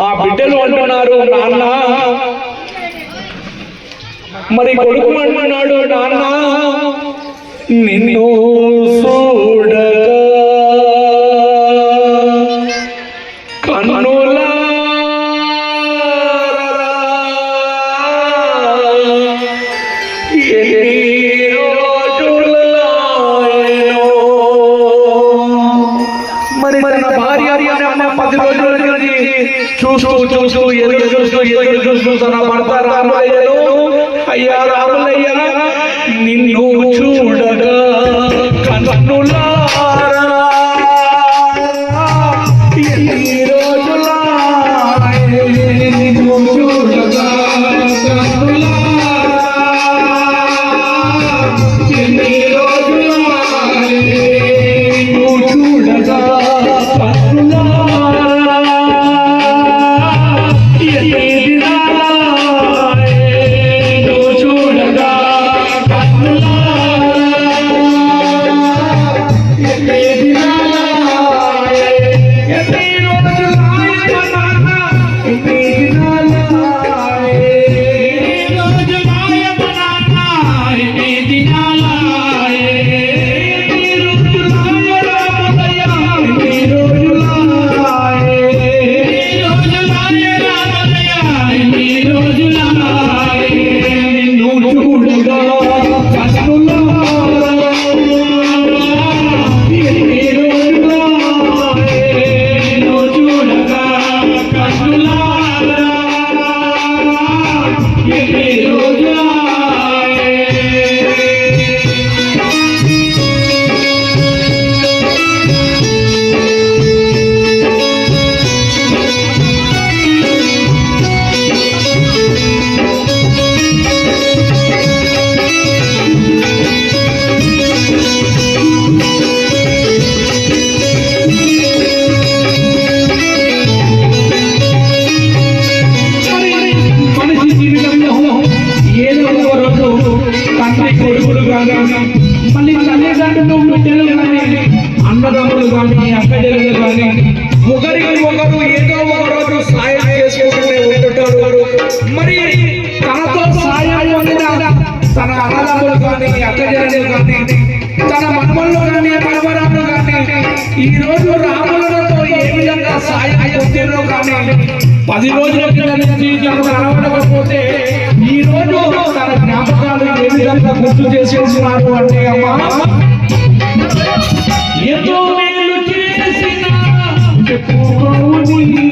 ఆ బిడ్డలు అంటున్నారు నాన్న మరి కొడుకు అంటున్నాడు నాన్న నిన్ను చూడ చూస్తూ చూస్తూ ఎదురు చూస్తూ ఎదురు చూస్తూ తన భర్త రామయ్యను అయ్యా రాములయ్య నిన్ను చూ అన్నదమ్ములు కానీ అక్కజలు కానీ ఒకరికి ఒకరు ఏదో ఒక రోజు సాయం చేసుకుంటూనే ఉంటుంటారు మరి తనతో సాయం పొందిన తన అన్నదమ్ములు కానీ అక్కజలు కానీ తన మనమల్లో కానీ మనవరాలు కానీ ఈ రోజు రాములతో ఏ విధంగా సాయం పొందినో కానీ పది రోజుల కింద నుంచి తనకు కనబడకపోతే ఈ రోజు తన జ్ఞాపకాలు ఏ విధంగా గుర్తు చేసేసినారు అంటే అమ్మా ఎంతో మేలు చేసిన কৌনি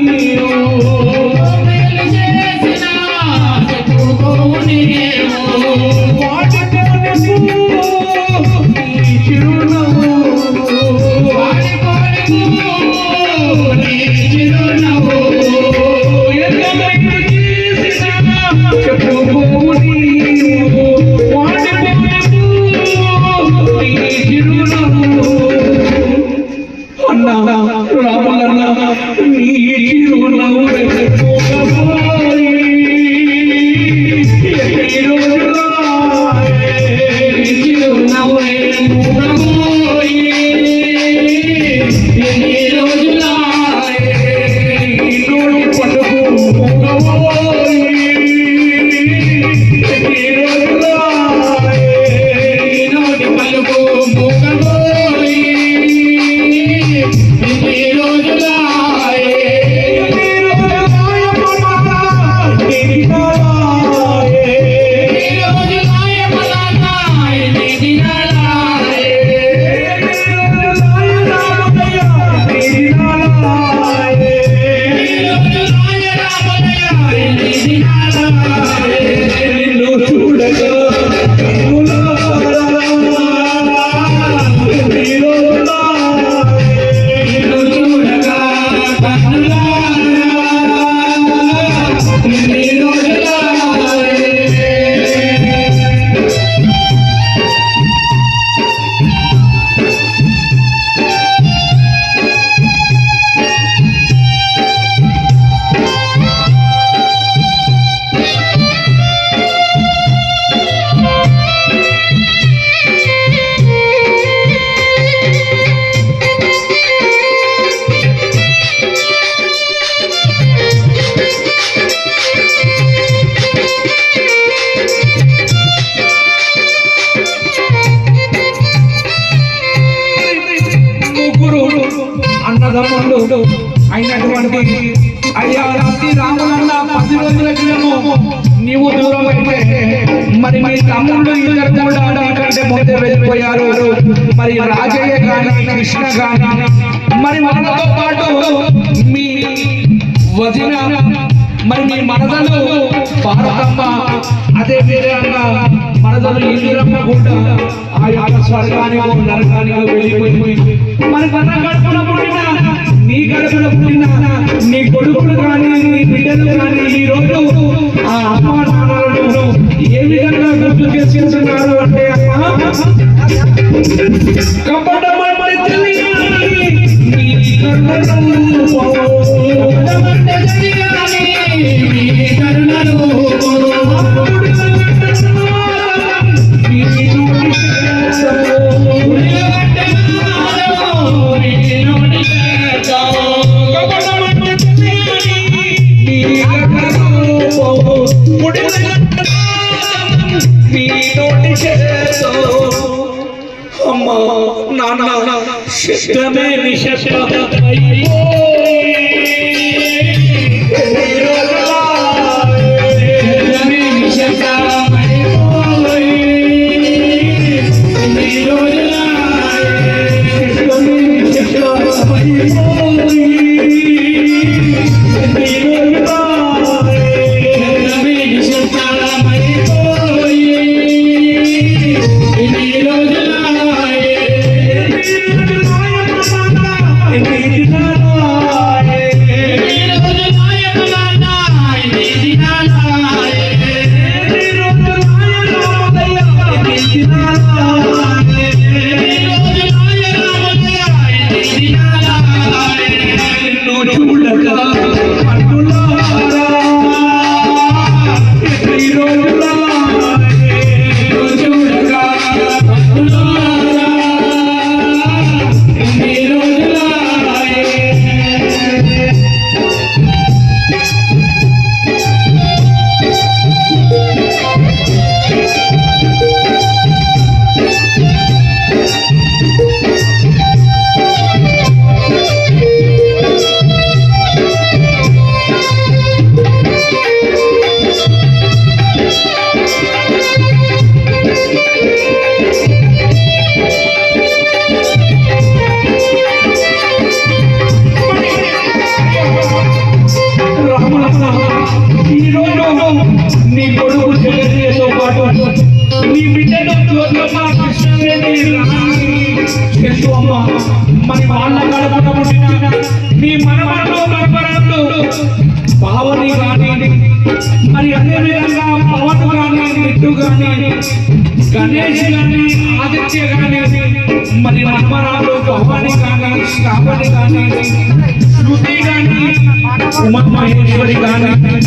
మరి మీ తమ్ముళ్ళు ఇద్దరు కూడా నీకంటే ముందే వెళ్ళిపోయారు. మరి రాజయ్య గాని కృష్ణ గాని మరి వాళ్ళతో పాటు మీ వదిన మరి మీ మనదలు భారతమ్మ అదే విధంగా మనదలు ఇందిరమ్మ కూడా ఆ యొక్క స్వర్గానికి నరకానికి వెళ్ళిపోయింది మరి మన గడుపున పుట్టిన నీ Come on, come on, come on, come on, come come on, come on, Também me chama pai. నీ బిడ్డను జ్యోతమ్మ కృష్ణవేణి రాణి అమ్మ మరి వాళ్ళ గడపడ పుట్టిన हरियाणा में रंगा पवन गाने बिट्टू गाने गणेश गाने आदित्य गाने मरी मनमराम लोग भवानी गाने श्रावण गाने श्रुति गाने उमा महेश्वरी गाने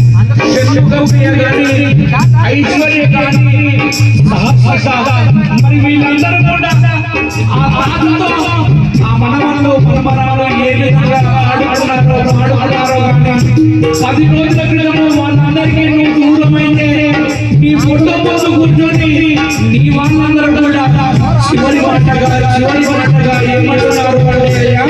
चंद्रगौरिया गाने ऐश्वर्य गाने महत्सदा मरी वीलांदर को डाटा आपात तो ఆ మనవల్లో మనమరాలు ఏ ఆడుకున్నారో ఆడుకున్నారో పది రోజుల క్రితము వాళ్ళందరికీ నువ్వు దూరమైతే నీ ఫోటో కూర్చొని నీ వాళ్ళందరూ కూడా చివరి పంటగా చివరి పంటగా ఏమంటున్నారు అయ్యా